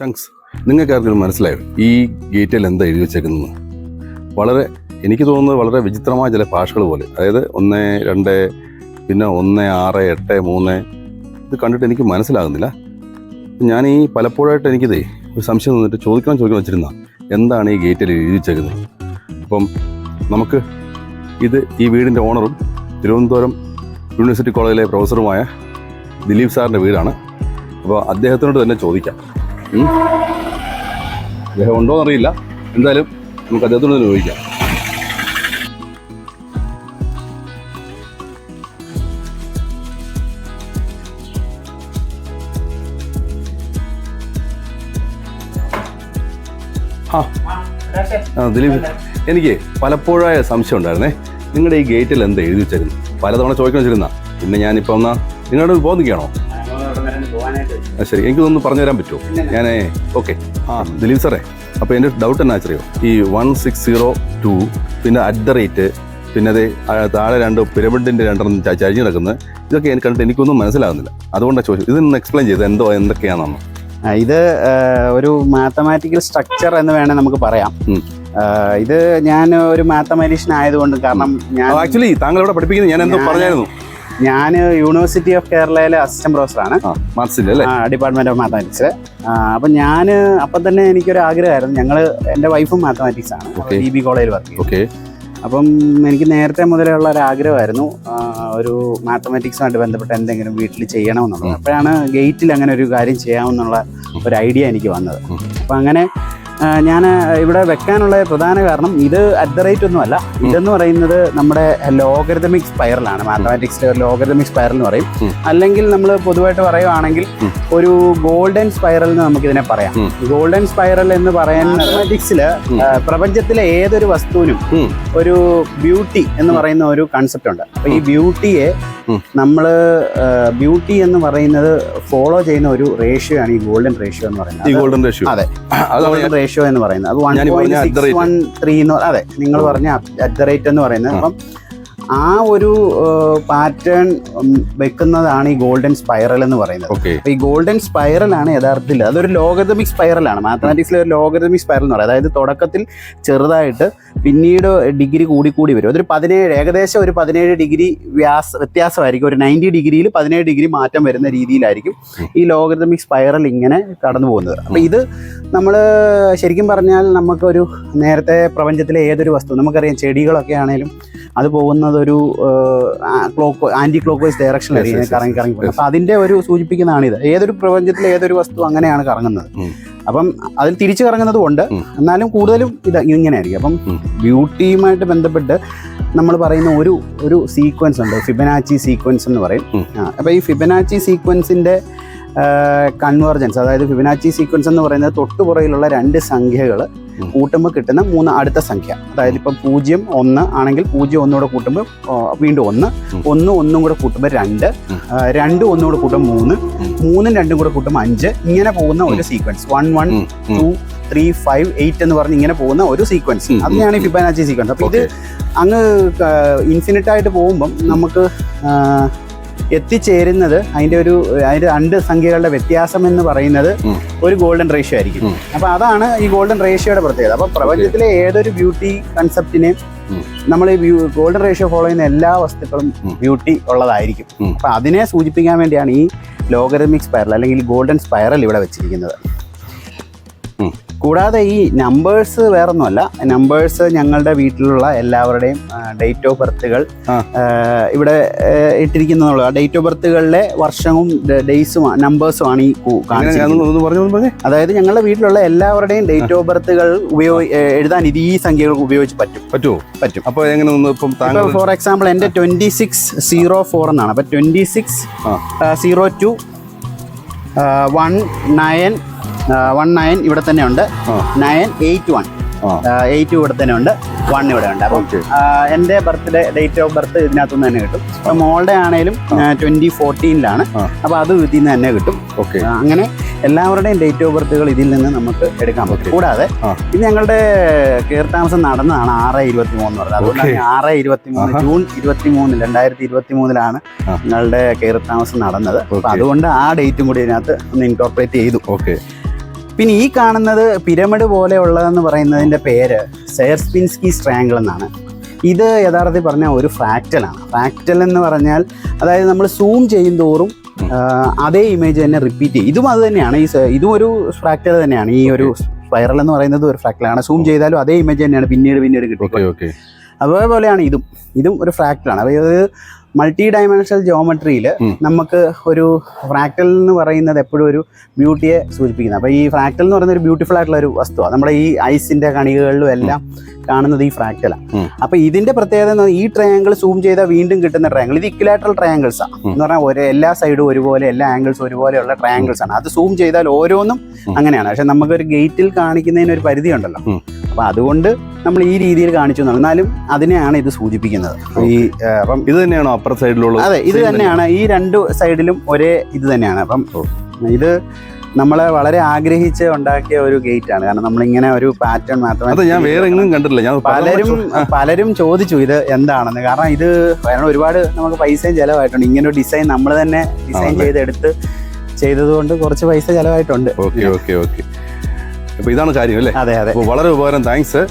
Chunks നിങ്ങൾക്ക് ആർക്കും മനസ്സിലായോ? ഈ ഗേറ്റിൽ എന്താ എഴുതി വെച്ചേക്കുന്നത്? വളരെ എനിക്ക് തോന്നുന്നത് വളരെ വിചിത്രമായ ചില ഭാഷകൾ പോലെ. അതായത് ഒന്ന് രണ്ട് പിന്നെ ഒന്ന് ആറ് എട്ട് മൂന്ന്. ഇത് കണ്ടിട്ട് എനിക്ക് മനസ്സിലാകുന്നില്ല. ഞാൻ ഈ പലപ്പോഴായിട്ട് എനിക്കിതേ ഒരു സംശയം തന്നിട്ട് ചോദിക്കണം ചോദിക്കാൻ വെച്ചിരുന്ന എന്താണ് ഈ ഗേറ്റിൽ എഴുതി വെച്ചേക്കുന്നത്? അപ്പം നമുക്ക് ഇത് ഈ വീടിന്റെ ഓണറും തിരുവനന്തപുരം യൂണിവേഴ്സിറ്റി കോളേജിലെ പ്രൊഫസറുമായ ദിലീപ് സാറിന്റെ വീടാണ്. അപ്പോൾ അദ്ദേഹത്തിനോട് തന്നെ ചോദിക്കാം. അദ്ദേഹം ഉണ്ടോ എന്നറിയില്ല. എന്തായാലും നമുക്ക് അദ്ദേഹത്തോട് തന്നെ ചോദിക്കാം. ആ. ദിലീപ് എനിക്ക് പലപ്പോഴായ സംശയം ഉണ്ടായിരുന്നേ. നിങ്ങളുടെ ഈ ഗേറ്റിൽ എന്താ എഴുതി വെച്ചിരുന്നു? പലതവണ ചോദിക്കണം വെച്ചിരുന്ന. പിന്നെ ഞാനിപ്പോ എന്നാ നിങ്ങളുടെ പോകുന്നിരിക്കുകയാണോ ശരി. എനിക്കൊന്ന് പറഞ്ഞു തരാൻ പറ്റുമോ? ഞാനേ ഓക്കെ. ആ. ദിലീപ് സാറേ അപ്പോൾ എന്റെ ഡൗട്ട് എന്നാ വെച്ചറിയോ? ഈ വൺ സിക്സ് സീറോ ടു പിന്നെ അറ്റ് ദ റേറ്റ് പിന്നെ അത് താഴെ രണ്ട് പിരമിഡിന്റെ രണ്ടെണ്ണം ചരിഞ്ഞ് കിടക്കുന്നത് ഇതൊക്കെ എനിക്ക് കണ്ടിട്ട് എനിക്കൊന്നും മനസ്സിലാകുന്നില്ല അതുകൊണ്ടാണ് ചോദിച്ചത് ഇതൊന്ന് എക്സ്പ്ലെയിൻ ചെയ്ത് എന്തോ എന്തൊക്കെയാണെന്ന്? ഇത് ഒരു മാത്തമാറ്റിക്കൽ സ്ട്രക്ചർ എന്ന് വേണേൽ നമുക്ക് പറയാം. ഇത് ഞാൻ ഒരു മാത്തമാറ്റീഷ്യൻ ആയതുകൊണ്ട് കാരണം ഞാൻ ആക്ച്വലി താങ്കൾ ഇവിടെ പഠിപ്പിക്കുന്നത് ഞാൻ എന്തോ പറഞ്ഞായിരുന്നു. ഞാൻ യൂണിവേഴ്സിറ്റി ഓഫ് കേരളയിലെ അസിസ്റ്റന്റ് പ്രൊഫസറാണ് ഡിപ്പാർട്ട്മെന്റ് ഓഫ് മാത്തമാറ്റിക്സ് അപ്പം ഞാൻ അപ്പം തന്നെ എനിക്കൊരു ആഗ്രഹമായിരുന്നു ഞങ്ങൾ എന്റെ വൈഫും മാത്തമാറ്റിക്സ് ആണ്. ഡി ബി കോളേജിൽ വർക്ക് ചെയ്യും ഓക്കെ അപ്പം എനിക്ക് നേരത്തെ മുതലേ ഉള്ള ഒരു ആഗ്രഹമായിരുന്നു ഒരു മാത്തമാറ്റിക്സുമായിട്ട് ബന്ധപ്പെട്ട് എന്തെങ്കിലും വീട്ടിൽ ചെയ്യണമെന്നുള്ളത്. അപ്പോഴാണ് ഗേറ്റിൽ അങ്ങനെ ഒരു കാര്യം ചെയ്യാമെന്നുള്ള ഒരു ഐഡിയ എനിക്ക് വന്നത്. അപ്പം അങ്ങനെ ഞാൻ ഇവിടെ വെക്കാനുള്ള പ്രധാന കാരണം ഇത് അറ്റ് ദ റേറ്റ് ഒന്നുമല്ല ഇതെന്ന് പറയുന്നത് നമ്മുടെ ലോഗരിതമിക് സ്പൈറലാണ് മാത്തമാറ്റിക്സിലെ ലോഗരിതമിക് സ്പൈറൽ എന്ന് പറയും. അല്ലെങ്കിൽ നമ്മൾ പൊതുവായിട്ട് പറയുവാണെങ്കിൽ ഒരു ഗോൾഡൻ സ്പൈറൽ എന്ന് നമുക്കിതിനെ പറയാം. ഗോൾഡൻ സ്പൈറൽ എന്ന് പറയാൻ മാത്തമാറ്റിക്സിൽ പ്രപഞ്ചത്തിലെ ഏതൊരു വസ്തുവിനും ഒരു ബ്യൂട്ടി എന്ന് പറയുന്ന ഒരു കൺസെപ്റ്റ് ഉണ്ട്. അപ്പൊ ഈ ബ്യൂട്ടിയെ. നമ്മൾ ബ്യൂട്ടി എന്ന് പറയുന്നത് ഫോളോ ചെയ്യുന്ന ഒരു റേഷ്യോ ആണ് ഈ ഗോൾഡൻ റേഷ്യോ എന്ന് ഈ പറയുന്നത് ഗോൾഡൻ റേഷ്യോ അതെ. ഗോൾഡൻ റേഷ്യോ എന്ന് പറയുന്നത്. അത് one point six one three എന്ന് അതെ നിങ്ങൾ പറഞ്ഞ അറ്റ് ദ റേറ്റ് എന്ന് പറയുന്നത്. അപ്പം ആ ഒരു പാറ്റേൺ വെക്കുന്നതാണ് ഈ ഗോൾഡൻ സ്പൈറൽ എന്ന് പറയുന്നത്. ഈ ഗോൾഡൻ സ്പൈറൽ ആണ് യഥാർത്ഥത്തിൽ അതൊരു ലോഗതമിക് സ്പൈറൽ ആണ്. മാത്തമാറ്റിക്സിലെ ഒരു ലോഗതമിക് സ്പൈറൽ എന്ന് പറയുന്നത് അതായത് തുടക്കത്തിൽ ചെറുതായിട്ട് പിന്നീട് ഡിഗ്രി കൂടി കൂടി വരും. അതൊരു പതിനേഴ് ഏകദേശം ഒരു പതിനേഴ് ഡിഗ്രി വ്യാസ വ്യത്യാസമായിരിക്കും. ഒരു നയന്റി ഡിഗ്രിയിൽ പതിനേഴ് ഡിഗ്രി മാറ്റം വരുന്ന രീതിയിലായിരിക്കും ഈ ലോഗതമിക് സ്പൈറൽ ഇങ്ങനെ കടന്നു പോകുന്നത്. അപ്പൊ ഇത് നമ്മൾ ശരിക്കും പറഞ്ഞാൽ നമുക്കൊരു നേരത്തെ പ്രപഞ്ചത്തിലെ ഏതൊരു വസ്തു നമുക്കറിയാം ചെടികളൊക്കെ ആണെങ്കിലും അത് പോകുന്നത് ഒരു ക്ലോക്ക് ആന്റി ക്ലോക്ക് വൈസ് ഡയറക്ഷനിലായിരിക്കും. കറങ്ങി കറങ്ങി പോകുന്നത്. അപ്പൊ അതിന്റെ ഒരു സൂചിപ്പിക്കുന്നതാണിത്. ഏതൊരു പ്രപഞ്ചത്തിലെ ഏതൊരു വസ്തു അങ്ങനെയാണ് കറങ്ങുന്നത്. അപ്പം അതിൽ തിരിച്ചു കറങ്ങുന്നതും ഉണ്ട്. എന്നാലും കൂടുതലും ഇത് ഇങ്ങനെ ആയിരിക്കും അപ്പം ബ്യൂട്ടിയുമായിട്ട് ബന്ധപ്പെട്ട് നമ്മൾ പറയുന്ന ഒരു ഒരു സീക്വൻസ് ഉണ്ട്. ഫിബനാച്ചി സീക്വൻസ് എന്ന് പറയും. അപ്പോൾ ഈ ഫിബനാച്ചി സീക്വൻസിന്റെ കൺവേർജൻസ് അതായത് ഫിബനാച്ചി സീക്വൻസ് എന്ന് പറയുന്നത് തൊട്ടുപുറയിലുള്ള രണ്ട് സംഖ്യകൾ. കൂട്ടുമ്പോൾ കിട്ടുന്ന മൂന്ന് അടുത്ത സംഖ്യ. അതായത് ഇപ്പം പൂജ്യം ഒന്ന് ആണെങ്കിൽ പൂജ്യം ഒന്നുകൂടെ കൂട്ടുമ്പോൾ വീണ്ടും ഒന്ന്. ഒന്ന് ഒന്നും കൂടെ കൂട്ടുമ്പോൾ രണ്ട്. രണ്ടും ഒന്നും കൂടെ കൂട്ടുമ്പോൾ മൂന്ന്. മൂന്നും രണ്ടും കൂടെ കൂട്ടുമ്പോൾ അഞ്ച്. ഇങ്ങനെ പോകുന്ന ഒരു sequence one one. Two three five eight എന്ന് പറഞ്ഞ് ഇങ്ങനെ പോകുന്ന ഒരു സീക്വൻസ് അതിനാണ് ഫിബനാച്ചി സീക്വൻസ് അപ്പോൾ ഇത് അങ്ങ് ഇൻഫിനിറ്റ് ആയിട്ട് പോകുമ്പം നമുക്ക് എത്തിച്ചേരുന്നത് അതിന്റെ ഒരു അതിന്റെ രണ്ട് സംഖ്യകളുടെ വ്യത്യാസം എന്ന് പറയുന്നത്. ഒരു ഗോൾഡൻ റേഷ്യോ ആയിരിക്കും. അപ്പോൾ അതാണ് ഈ ഗോൾഡൻ റേഷ്യോയുടെ പ്രത്യേകത. അപ്പോൾ പ്രപഞ്ചത്തിലെ ഏതൊരു ബ്യൂട്ടി കൺസെപ്റ്റിനെ നമ്മൾ ഈ ഗോൾഡൻ റേഷ്യോ ഫോളോ ചെയ്യുന്ന എല്ലാ വസ്തുക്കളും ബ്യൂട്ടി ഉള്ളതായിരിക്കും. അപ്പം അതിനെ സൂചിപ്പിക്കാൻ വേണ്ടിയാണ് ഈ ലോഗറിമിക് സ്പൈറൽ അല്ലെങ്കിൽ ഗോൾഡൻ സ്പൈറൽ ഇവിടെ വെച്ചിരിക്കുന്നത്. കൂടാതെ ഈ നമ്പേഴ്സ് വേറൊന്നുമല്ല. നമ്പേഴ്സ് ഞങ്ങളുടെ വീട്ടിലുള്ള എല്ലാവരുടെയും ഡേറ്റ് ഓഫ് ബർത്തുകൾ ഇവിടെ ഇട്ടിരിക്കുന്നുള്ളൂ ആ ഡേറ്റ് ഓഫ് ബർത്തുകളിലെ വർഷവും ഡേയ്സും നമ്പേഴ്സും ആണ് ഈ കാണിച്ചിരിക്കുന്നത്. അതായത് ഞങ്ങളുടെ വീട്ടിലുള്ള എല്ലാവരുടെയും ഡേറ്റ് ഓഫ് ബർത്തുകൾ ഉപയോഗി എഴുതാൻ ഇത് ഈ സംഖ്യകൾ ഉപയോഗിച്ച് പറ്റും. പറ്റുമോ പറ്റും. അപ്പോൾ എങ്ങനെ ഇപ്പം ഫോർ എക്സാമ്പിൾ എന്റെ ട്വന്റി സിക്സ് സീറോ ഫോർ എന്നാണ്. അപ്പം twenty six zero two one nine one nine ഇവിടെ തന്നെ ഉണ്ട്. നയൻ എയ്റ്റ് വൺ എയ്റ്റ് ഇവിടെ തന്നെ ഉണ്ട്. വൺ ഇവിടെ ഉണ്ട്. അപ്പം എന്റെ ബർത്ത്ഡേ ഡേറ്റ് ഓഫ് ബർത്ത് ഇതിനകത്തുനിന്ന് തന്നെ കിട്ടും. അപ്പം മോളുടെ ആണെങ്കിലും ട്വന്റി ഫോർട്ടീനിലാണ് അപ്പൊ അപ്പോൾ അത് ഇതിൽ നിന്ന് തന്നെ കിട്ടും. ഓക്കെ അങ്ങനെ എല്ലാവരുടെയും ഡേറ്റ് ഓഫ് ബർത്തുകൾ ഇതിൽ നിന്ന് നമുക്ക് എടുക്കാൻ പറ്റും. കൂടാതെ. ഇത് ഞങ്ങളുടെ കീർത്താമസം നടന്നതാണ് ആറ് ഇരുപത്തി മൂന്ന് പറഞ്ഞത് അതുകൊണ്ടാണ്. ആറ് ഇരുപത്തി മൂന്ന് ജൂൺ ഇരുപത്തി മൂന്ന് രണ്ടായിരത്തി ഇരുപത്തി മൂന്നിലാണ് ഞങ്ങളുടെ കീർത്താമസം നടന്നത്. അതുകൊണ്ട് ആ ഡേറ്റും കൂടി ഇതിനകത്ത് ഒന്ന് ഇൻകോർപ്പറേറ്റ് ചെയ്തു. ഓക്കെ പിന്നെ ഈ കാണുന്നത് പിരമിഡ് പോലെയുള്ളതെന്ന് പറയുന്നതിന്റെ പേര് സെയർസ്പിൻസ്കി സ്ട്രാങ്കിൾ എന്നാണ്. ഇത് യഥാർത്ഥത്തിൽ പറഞ്ഞാൽ ഒരു ഫ്രാക്റ്റലാണ് ഫ്രാക്റ്റൽ എന്ന് പറഞ്ഞാൽ അതായത് നമ്മൾ സൂം ചെയ്യും തോറും അതേ ഇമേജ് തന്നെ റിപ്പീറ്റ് ചെയ്യും. ഇതും അത് തന്നെയാണ്. ഈ ഇതും ഒരു ഫ്രാക്റ്റൽ തന്നെയാണ്. ഈ ഒരു സ്പൈറൽ എന്ന് പറയുന്നത് ഒരു ഫ്രാക്റ്റലാണ് സൂം ചെയ്താലും അതേ ഇമേജ് തന്നെയാണ്. പിന്നീട് പിന്നീട് ഓക്കെ അതേപോലെയാണ് ഇതും. ഇതും ഒരു ഫ്രാക്റ്റലാണ് അതായത് മൾട്ടി ഡയമെൻഷണൽ ജോമെട്രിയിൽ. നമുക്ക് ഒരു ഫ്രാക്ടൽ എന്ന് പറയുന്നത് എപ്പോഴും ഒരു ബ്യൂട്ടിയെ സൂചിപ്പിക്കുന്നത്. അപ്പോൾ ഈ ഫ്രാക്ടൽ എന്ന് പറയുന്ന ഒരു ബ്യൂട്ടിഫുൾ ആയിട്ടുള്ള ഒരു വസ്തുവാണ് നമ്മുടെ ഈ ഐസിന്റെ കണികകളിലും എല്ലാം കാണുന്നത് ഈ ഫ്രാക്ടലാണ് അപ്പൊ ഇതിന്റെ പ്രത്യേകത എന്ന് പറഞ്ഞാൽ ഈ ട്രയാങ്കിൾ സൂം ചെയ്താൽ വീണ്ടും കിട്ടുന്ന ട്രയാങ്കിൾ ഇത് ഇക്വിലാറ്ററൽ ട്രയാങ്കിൾസ് ആണ് എന്ന് പറഞ്ഞാൽ ഒരു എല്ലാ സൈഡും ഒരുപോലെ എല്ലാ ആംഗിൾസ് ഒരുപോലെയുള്ള ട്രയാങ്കിൾസ് ആണ്. അത് സൂം ചെയ്താൽ ഓരോന്നും. അങ്ങനെയാണ്. പക്ഷെ നമുക്കൊരു ഗേറ്റിൽ കാണിക്കുന്നതിന് ഒരു പരിധി ഉണ്ടല്ലോ അപ്പൊ അതുകൊണ്ട് നമ്മൾ ഈ രീതിയിൽ കാണിച്ചു. എന്നാലും അതിനെയാണ് ഇത് സൂചിപ്പിക്കുന്നത്. ഈ അപ്പം ഇത് തന്നെയാണോ അപ്പർ സൈഡിലുള്ളത് അതെ ഇത് തന്നെയാണ്. ഈ രണ്ട് സൈഡിലും ഒരേ ഇത് തന്നെയാണ്. അപ്പം ഇത് നമ്മൾ വളരെ ആഗ്രഹിച്ച് ഉണ്ടാക്കിയ ഒരു ഗേറ്റ് ആണ്. കാരണം നമ്മളിങ്ങനെ ഒരു പാറ്റേൺ മാത്രമേ ഞാൻ വേറെ എങ്ങും കണ്ടിട്ടില്ല. ഞാൻ പലരും പലരും ചോദിച്ചു ഇത് എന്താണെന്ന്. കാരണം ഇത് കാരണം ഒരുപാട് നമുക്ക് പൈസയും ചിലവായിട്ടുണ്ട്. ഇങ്ങനെ ഒരു ഡിസൈൻ നമ്മൾ തന്നെ ഡിസൈൻ ചെയ്തെടുത്ത് ചെയ്തതുകൊണ്ട് കുറച്ച് പൈസ ചിലവായിട്ടുണ്ട്. Okay okay okay. ഇതാണ് കാര്യം അല്ലേ? അതെ അതെ. വളരെ ഉപകാരം. താങ്ക്സ്